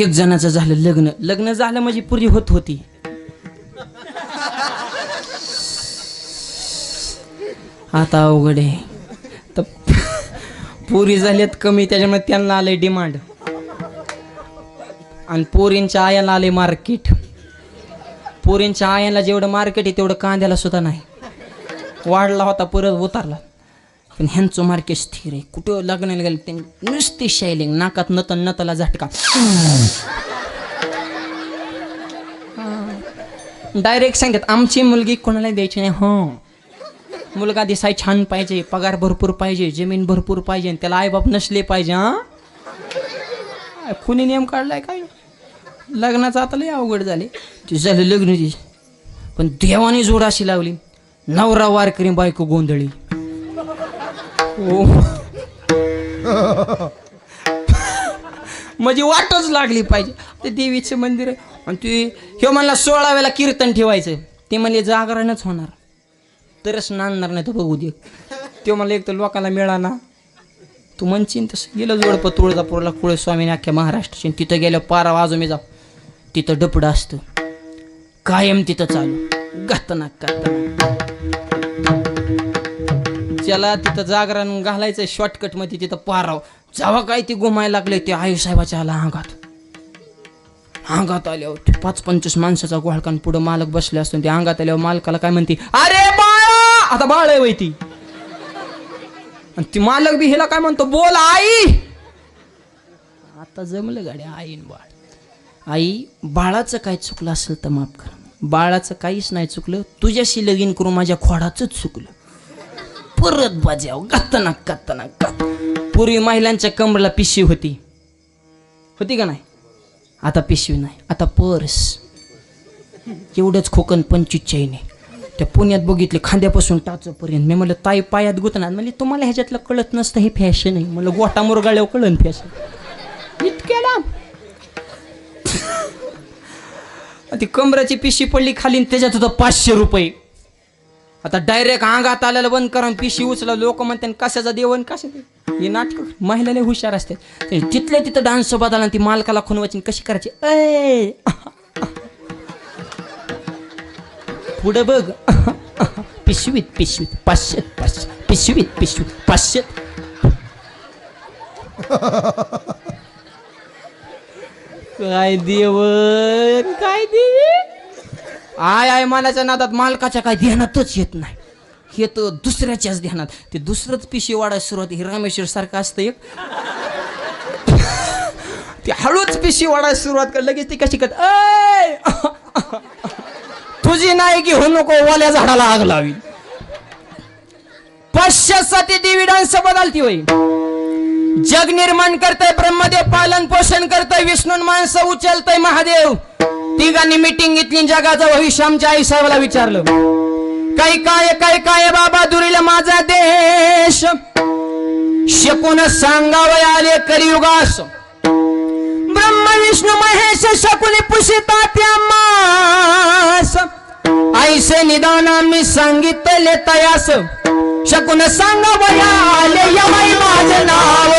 एक जणाचं झालं लग्न. लग्न झालं म्हणजे पुरी होत होती. आता अवघड आहे. तर पुरी झाल्यात कमी त्याच्यामुळे त्यांना आलंय डिमांड आणि पोरींच्या आयाला आले मार्केट पोरींच्या आयाला जेवढं मार्केट आहे तेवढं कांद्याला सुद्धा नाही. वाढला होता परत उतारला. पण ह्यांचं मार्केट स्थिर आहे. कुठं लग्नाला गेलं ते नुसती शायलिंग नाकात नतन नतला झटका. डायरेक्ट सांगतात आमची मुलगी कोणाला द्यायची नाही. हो. मुलगा दिसाय छान पाहिजे पगार भरपूर पाहिजे जमीन भरपूर पाहिजे आणि त्याला आईबाप नसले पाहिजे हा. कुणी नियम काढलाय काय? लग्नाचं आता लय अवघड झाले. ते झालं लग्नाची पण देवाने जोड अशी लावली. नवरा वारकरी बायको गोंधळी. हो म्हणजे वाटच लागली पाहिजे. ते देवीचं मंदिर आणि ते हे म्हणला सोळा वेळेला कीर्तन ठेवायचं. ते म्हणले जागरणच होणार. तरच नांदणार नाही तर बघू दे. ते म्हणलं एक तर लोकांना मिळाना तू म्हणशील तसं. गेलं जोडपं तुळजापूरला कुळेस्वामीने अख्ख्या महाराष्ट्राची. तिथं गेलं पारा वाजू मी जाऊ तिथं डपडं असतं. कायम तिथं चालू. गातनाक गातनाक त्याला तिथं जागरण घालायचं शॉर्टकटमध्ये तिथं पाराव. जेव्हा काय ती घुमायला लागले ते आयु साहेबाच्या आला अंगात अंगात आल्यावर ते पाच पंचवीस माणसाचा गोळकान पुढं मालक बसले असतो ते अंगात आल्यावर मालकाला काय म्हणते अरे बाळा आता बाळ आहे ती. आणि ती मालक बी हिला काय म्हणतो बोल आई. आता जमलं गाड्या आईन बाळ. आई बाळाचं काय चुकलं असेल तर माफ कर. बाळाचं काहीच नाही चुकलं. तुझ्याशी लगीन करून माझ्या खोडाचंच चुकलं. परत बजाव गातना गातना गात. पूर्वी महिलांच्या कमरेला पिशवी होती. होती का नाही? आता पिशवी नाही. आता पर्स. एवढंच खोकन पंचवीस चैने त्या पुण्यात बघितले खांद्यापासून टाचपर्यंत. मी म्हटलं ताई पायात गुतणार. म्हणजे तुम्हाला ह्याच्यातलं कळत नसतं हे फॅशन आहे. म्हटलं गोटा मुरगाळ्यावर कळन फॅशन इतक्या लांब ती कमराची पिशी पडली खाली आणि त्याच्यात होतं पाचशे रुपये. आता डायरेक्ट अंगात आल्याला बंद करा पिशी उचला. लोक म्हणतात कशाचा देवन कशा हे नाटक महिलाने हुशार असते तिथल्या तिथं डान्स बदला ती मालकाला खुनवायची कशी करायची? अय पुढे बघ. पिशवीत पिशवीत पाचशे पाचशे पिशवीत पिशवीत पाचशे काय देव काय देवी? आय आय मानाच्या नादात मालकाच्या काय ध्यानातच येत नाही. हे तर दुसऱ्याच्याच ध्यानात. ते दुसरंच पिशी वाढायला सुरुवात. हे रामेश्वर सारखं असतं एक. ते हळूच पिशी वाढायला सुरुवात कर. लगेच ती कशी करत तुझी नाही की हो नको वाल्या झाडाला आग लावी. पाचशेसाठी देवी बदलती होई जग निर्माण करतय ब्रह्मदेव पालन पोषण करतय विष्णू माणसं उचलतय महादेव. तिघांनी मिटिंग घेतली जगाचं भविष्य आमच्या आई साहेबाला विचारलं. काय काय काय काय बाबा दुरीला माझा देश? शकून सांगावय आले कलियुगास. ब्रह्म विष्णू महेश शकुनी पुषिता त्या मास. ऐसे निदान आम्ही सांगितले तयास. शकून सांगावय आले यमाई माझे नाव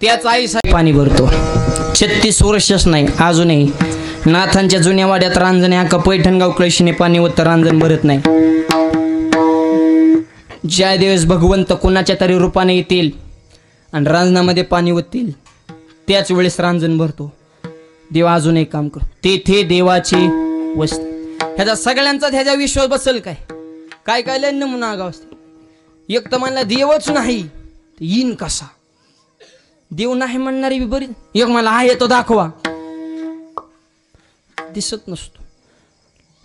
त्याच आईसाठी पाणी भरतो. छत्तीस वर्षच नाही अजूनही. नाथांच्या जुन्या वाड्यात रांजणे अख्खा पैठणगाव कळशीने पाणी होतं रांजण भरत नाही. ज्या दिवस भगवंत कोणाच्या तरी रूपाने येतील आणि रांजणामध्ये पाणी ओततील त्याच वेळेस रांजण भरतो. देव अजून एक काम कर तेथे देवाची वस्त. ह्याचा सगळ्यांचा ह्याचा विश्वास बसेल काय? काय काय लय नमुना आगाव असते. एक तर म्हणला देवच नाही येईन कसा? देव नाही म्हणणारी बी बरी. एक मला आहे तो दाखवा. दिसत नसतो.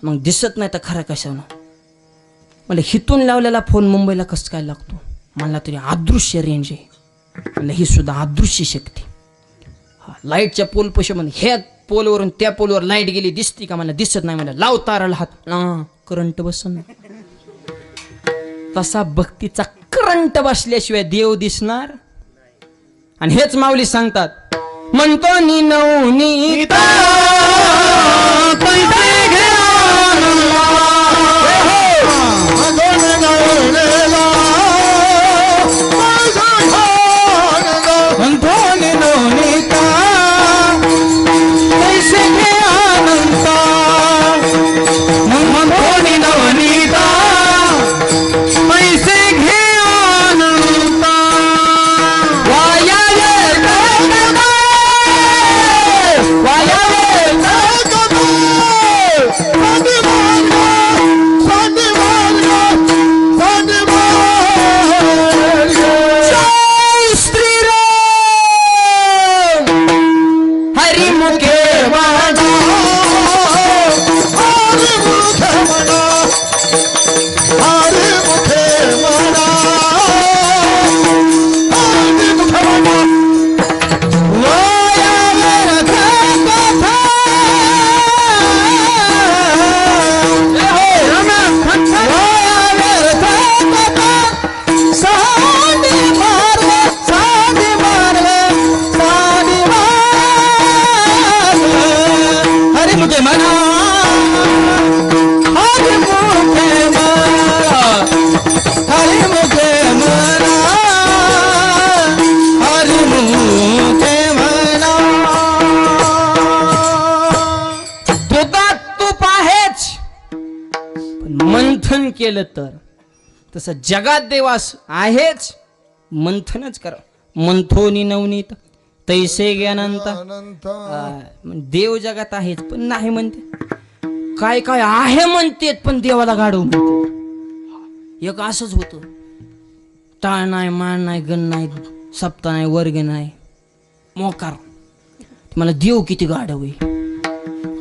मग दिसत नाही तर खरं कशानं? मला हिथून लावलेला फोन मुंबईला कसं काय लागतो? मला तरी अदृश्य रेंज आहे. मला ही सुद्धा अदृश्य शक्ती. हा लाईटच्या पोल पशे म्हणजे ह्या पोलवरून त्या पोलवर लाइट गेली दिसती का मला? दिसत नाही मला लाव ताराला हात. ना करंट बसन. तसा भक्तीचा करंट बसल्याशिवाय देव दिसणार आणि हेच माऊली सांगतात म्हणतो नी पैसे घ्या तसं जगात देवास आहेच. मंथनच कर. मंथोनी नवनीत तैसे ज्ञानंता. देव जगात आहेच पण नाही म्हणते. काय काय आहे म्हणतेत पण देवाला गाडव म्हणते. एक असंच होतं. टाळ नाही मान नाही गण नाही सप्ता नाही वर्ग नाही मोकार मला देव किती गाढव आहे.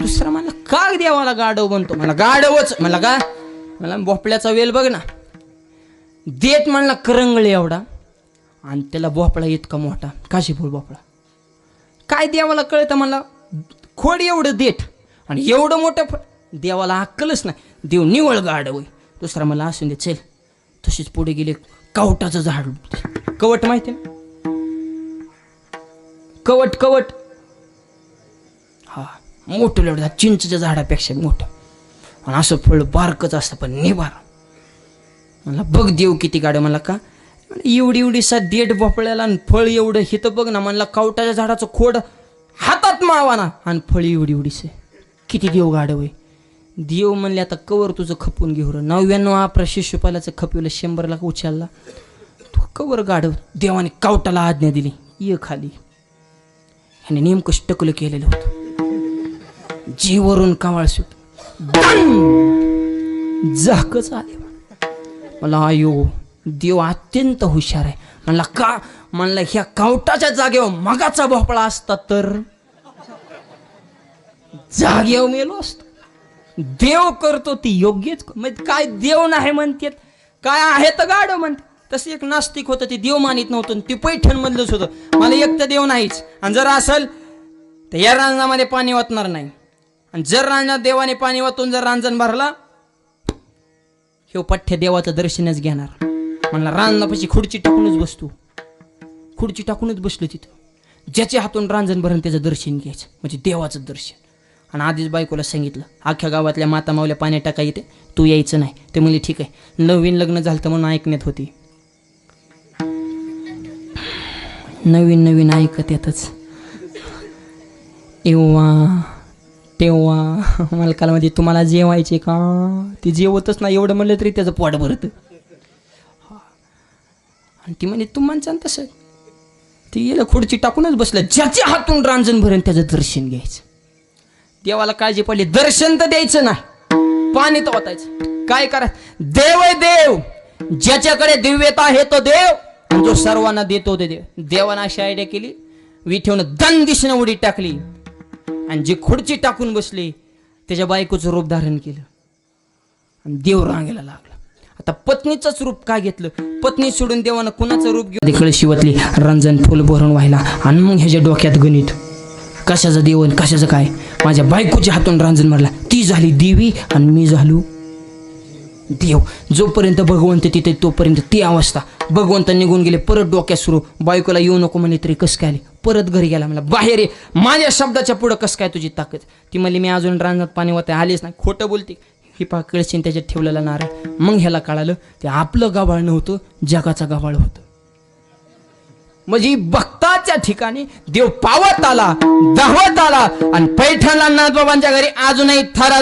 दुसरा मला का देवाला गाढव बनतो मला गाढवच. मला का? मला भोपळ्याचा वेल बघ ना. देत म्हणला करंगळे एवढा. आणि त्याला भोपळा इतका मोठा. काशीफूल भोपळा. काय देवाला कळतं? मला खोड एवढं देठ आणि एवढं मोठं फळ. देवाला अक्कलच नाही. देव निवळ गाड होय. दुसरा मला असून दे चल. तशीच पुढे गेले कवटाचं झाड कवट माहिती ना? कवट कवट. हा मोठं एवढं चिंचच्या झाडापेक्षा मोठं. आणि असं फळ बारकच असतं पण निबारा मला बघ देव किती गाड्या मला का? एवढी एवढी सा देठ भोपळ्याला आणि फळ एवढं हिथं बघ ना. म्हणला कावटाच्या झाडाचं खोड हातात मावाना आणि फळ एवढी एवढीच किती देव गाडव आहे. देव म्हणले आता कवर तुझं खपून घेऊ नव्याण्णव आपला शिष्यपालाचं खपवलं शंभर लाख उचलला. तू कवर गाढव देवाने कावटाला आज्ञा दिली. ये खाली ह्याने नेमकं स्टकलं केलेलं होतं. जीवरून कावळ सुट झाकच आले. मला आयो देव अत्यंत हुशार आहे. म्हणला का? म्हणला ह्या कावटाच्या जागेवर मगाचा भोपळा असता तर? जागेवर मेलो असतो. देव करतो ती योग्यच. म्हणजे काय देव नाही म्हणतात काय आहे तर गाड म्हणते. तसं एक नास्तिक होतं ते देव मानित नव्हतं ती ते पैठण मधलंच होतं. मला एक तर देव नाहीच. आणि जर असेल तर या रांजणामध्ये पाणी वाचणार नाही. आणि जर रांजणात देवाने पाणी वाचून जर रांजण भरला ह्यो पठ्य देवाचं दर्शनच घेणार. म्हणला रांजणापाशी खुर्ची टाकूनच बसतो खुर्ची टाकूनच बसलो तिथं. ज्याच्या हातून रांजण भरण त्याचं दर्शन घ्यायचं म्हणजे देवाचं दर्शन. आणि आधीच बायकोला सांगितलं अख्ख्या गावातल्या माता मावल्या पाण्यात टाका येते तू यायचं नाही. ते म्हणले ठीक आहे. नवीन लग्न झालं तर म्हणून ऐकण्यात होती. नवीन नवीन ऐकत येतच. एव्हा तेव्हा मला म्हणजे तुम्हाला जेवायचे का? ते जेवतच नाही एवढं म्हणलं तरी त्याचं पोट भरत. आणि ती म्हणे तू तसं. ती गेलं खुर्ची टाकूनच बसलं. ज्याच्या हातून रांजण भरण त्याचं दर्शन घ्यायचं. देवाला काळजी पडली दर्शन तर द्यायचं नाही. पाणी तर ओतायचं. काय करा देव आहे देव. ज्याच्याकडे दिव्यता आहे तो देव. जो सर्वांना देतो ते देव. देवानं अशी आयडिया केली. विठेवनं दन दिशेनं उडी टाकली. आणि जी खुर्ची टाकून बसली त्याच्या बायकोचं रूप धारण केलं. आणि देव रांगायला लागला. आता पत्नीचंच रूप काय घेतलं? पत्नी सोडून देवानं कुणाचं रूप घेऊन तिकडे शिवतली रंजन फुल भरून व्हायला. आणि मग ह्याच्या डोक्यात गणित. कशाचं देव आणि कशाचं काय? माझ्या बायकोच्या हातून रांजण मारला. ती झाली देवी आणि मी झालो देव. जोपर्यंत भगवंत तिथे तोपर्यंत ती अवस्था. भगवंत निघून गेले परत डोक्यात सुरू. बायकोला येऊ नको म्हणे तरी कसं काय आले? परत घरी गेला. मला बाहेर ये. माझ्या शब्दाच्या पुढं कसं काय तुझी ताकद? ती म्हणली मी अजून रांजणात पाणी होते आलीच नाही. खोटं बोलते. ही पा कळशीन त्याच्यात ठेवलेला नारळ. मग ह्याला कळालं ते आपलं गाभाळ नव्हतं जगाचा गाभाळ होतं. म्हणजे भक्ताच्या ठिकाणी देव पावत आला धावत आला आणि पैठणला नाथबाबांच्या घरी अजूनही थरा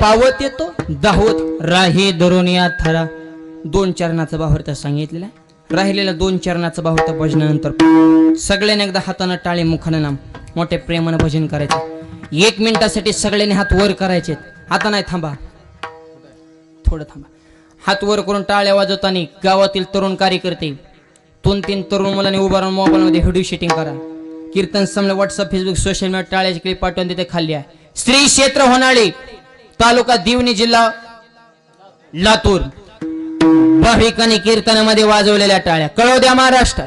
पावत येतो दावत राही धरून या थरा. दोन चरणाचा बाहुरता सांगितलेला राहिलेला दोन चरणाचा बाहुरता भजनानंतर सगळ्यांनी एकदा हातानं टाळे मुखानं नाम. मोठ्या प्रेमानं भजन करायचं. एक मिनिटासाठी सगळ्यांनी हात वर करायचे. आता नाही थांबा. थोडं थांबा. हात वर करून टाळ्या वाजवताना गावातील तरुण कार्यकर्ते दोन तीन तरुण मुलांनी उभा राहून मोबाईलमध्ये व्हिडिओ शूटिंग करा. कीर्तन समजा व्हॉट्सअप फेसबुक सोशल मीडिया टाळ्याची क्लिप पाठवून तिथे खाल्ली आहे. स्त्री क्षेत्र होणारी तालुका दिवणी जिल्हा लातूर. भाविकांनी कीर्तनामध्ये वाजवलेल्या टाळ्या. कळव द्या महाराष्ट्र.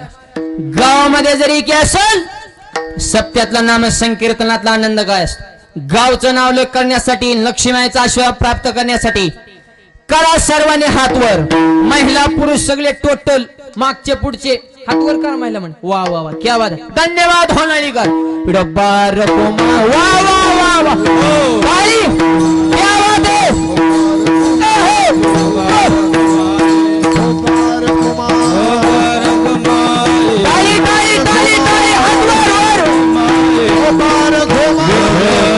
गावामध्ये जरी की असेल सप्त्यातला नाम संकीर्तनातला आनंद काय असतो? गावचं नाव लेख करण्यासाठी लक्ष्मीचा आशीर्वाद प्राप्त करण्यासाठी करा सर्वांनी हातवर. महिला पुरुष सगळे टोटल मागचे पुढचे. हातवर करा महिला म्हण. वा वा वा. क्या है. धन्यवाद होणारी कर. वा वा वा वा. वर.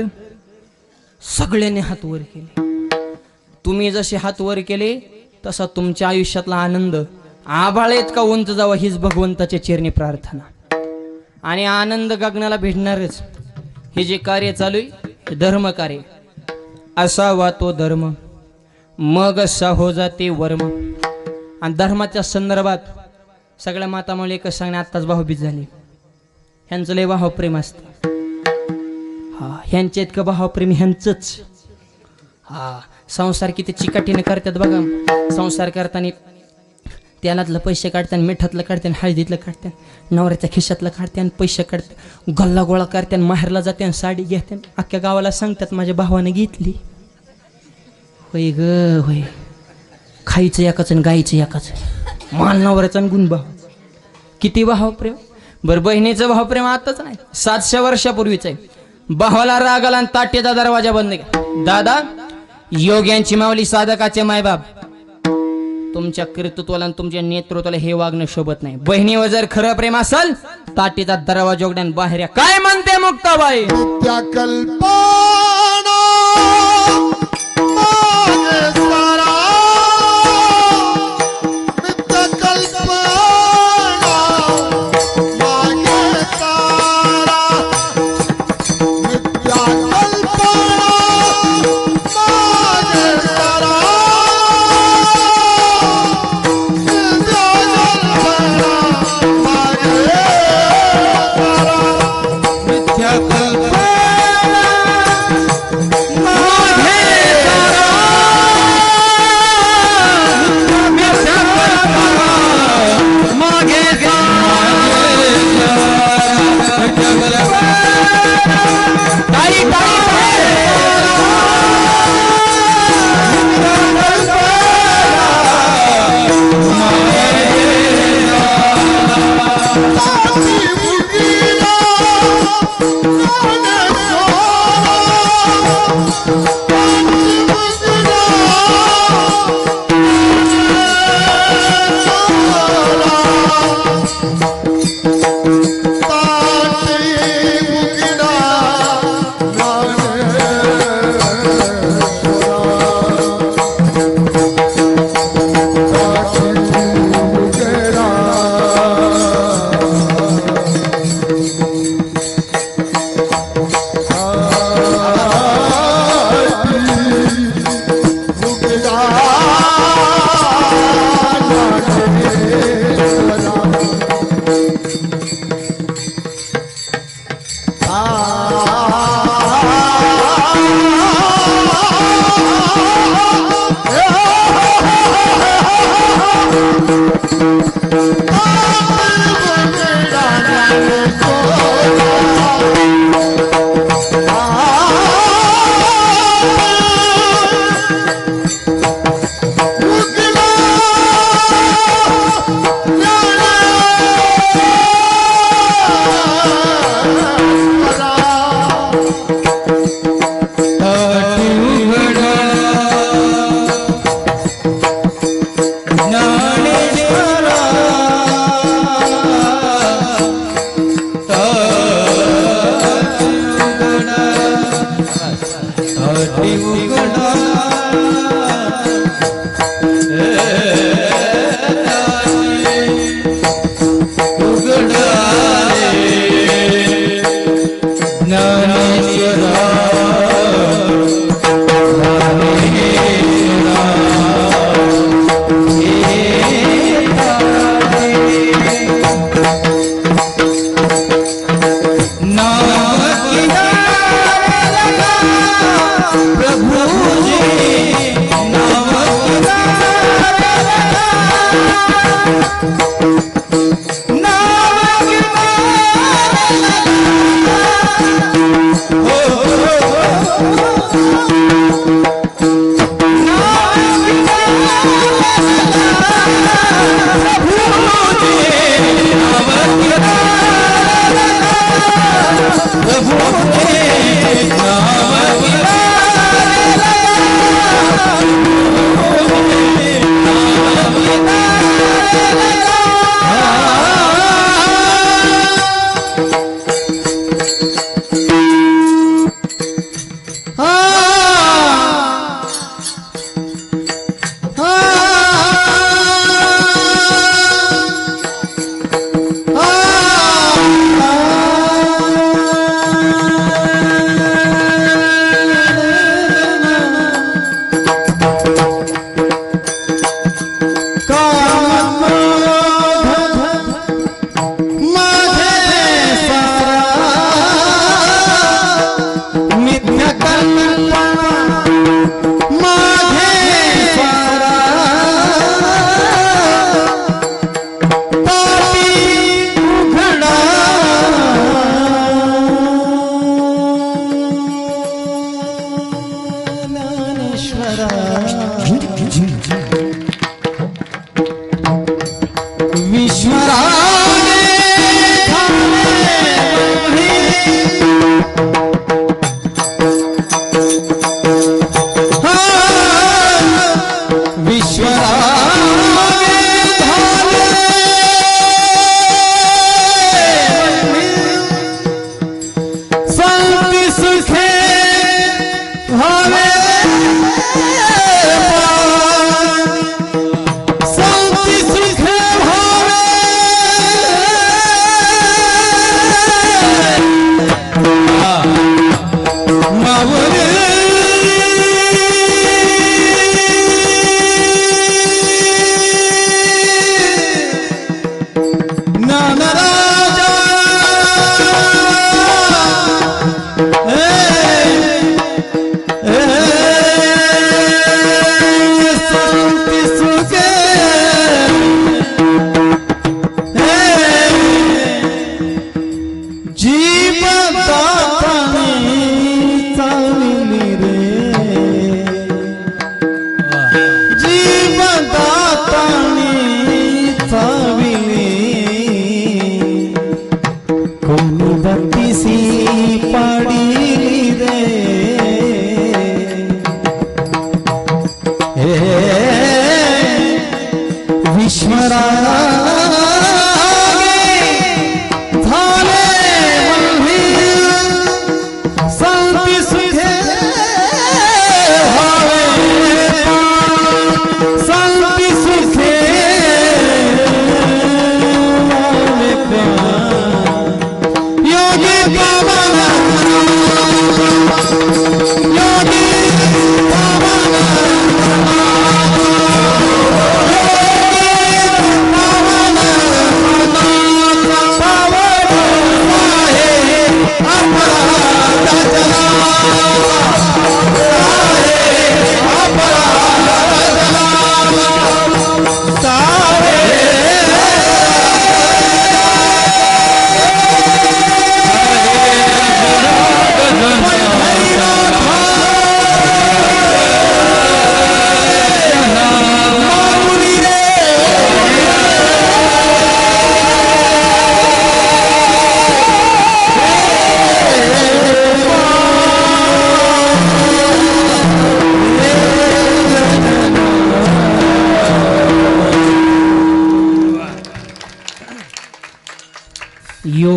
होनाळीकर सगळ्यांनी हात वर केले. तुम्ही जसे हात वर केले तसा तुमच्या आयुष्यातला आनंद आभाळेत का उंच जावा हीच भगवंताच्या चिरणी प्रार्थना. आणि आनंद गगनाला भेटणारच. हे जे कार्य चालू आहे धर्मकार्य धर्म कार्य. असावा तो धर्म मग असा हो जाते वर्म. आणि धर्माच्या संदर्भात सगळ्या मातामुळे एकच सांगणे आत्ताच भाऊबीज झाली. ह्यांचं लय भाव प्रेम असतं. ह्यांच्या इतकं भावप्रेम ह्यांचंच. हा संसार किती चिकाटीनं करतात बघा. संसार करताना तेलातलं पैसे काढतात मिठातलं काढतात हळदीतलं काढतात नवऱ्याच्या खिशातलं काढतात पैसे काढतात. गल्ला गोळा करतात माहेरला जाते साडी घेतात. अख्ख्या गावाला सांगतात माझ्या भावानं घेतली. होय ग होय. खायचं एकाच आणि गायचं एकाच. माल नवऱ्याचा आणि गुण भाव. किती भावप्रेम बरं बहिणीचं भावप्रेम आताच नाही. सातशे वर्षापूर्वीच आहे. भावाला राग आला आणि ताट्याचा दरवाजा बंद केला दादा योग्यांची माऊली साधकाचे मायबाप. तुमच्या कर्तृत्वाला आणि तुमच्या नेतृत्वाला हे वागणं शोभत नाही. बहिणीवर जर खरं प्रेम असेल ताटीचा दरवाजा उघड्यान बाहेर काय म्हणते मुक्ताबाई? कल्पा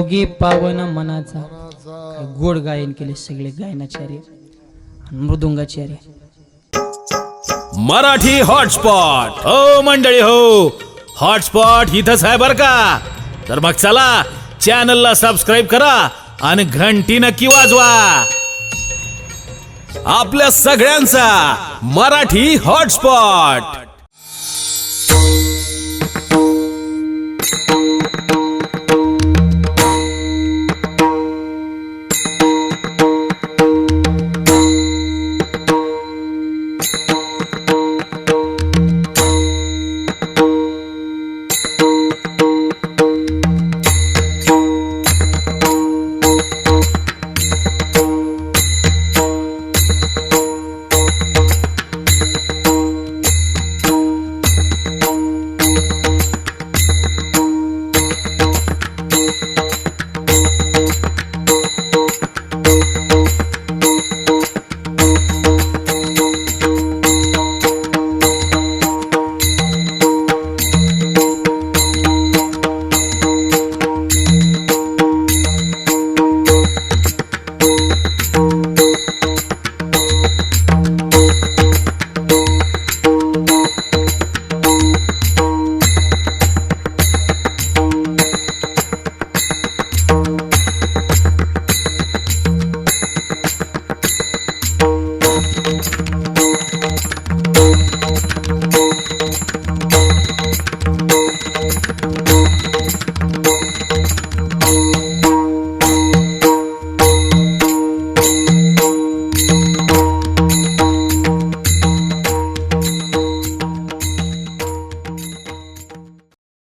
योगी पावन मनाचा. गोड गायन केले सगळे गायनाचार्य मृदुंगाचार्य. मराठी हॉटस्पॉट. हो मंडळी हो. हॉटस्पॉट इथंच आहे बर का? तर मग चला चॅनलला सबस्क्राईब करा आणि घंटी नक्की वाजवा. आपल्या सगळ्यांचा मराठी हॉटस्पॉट.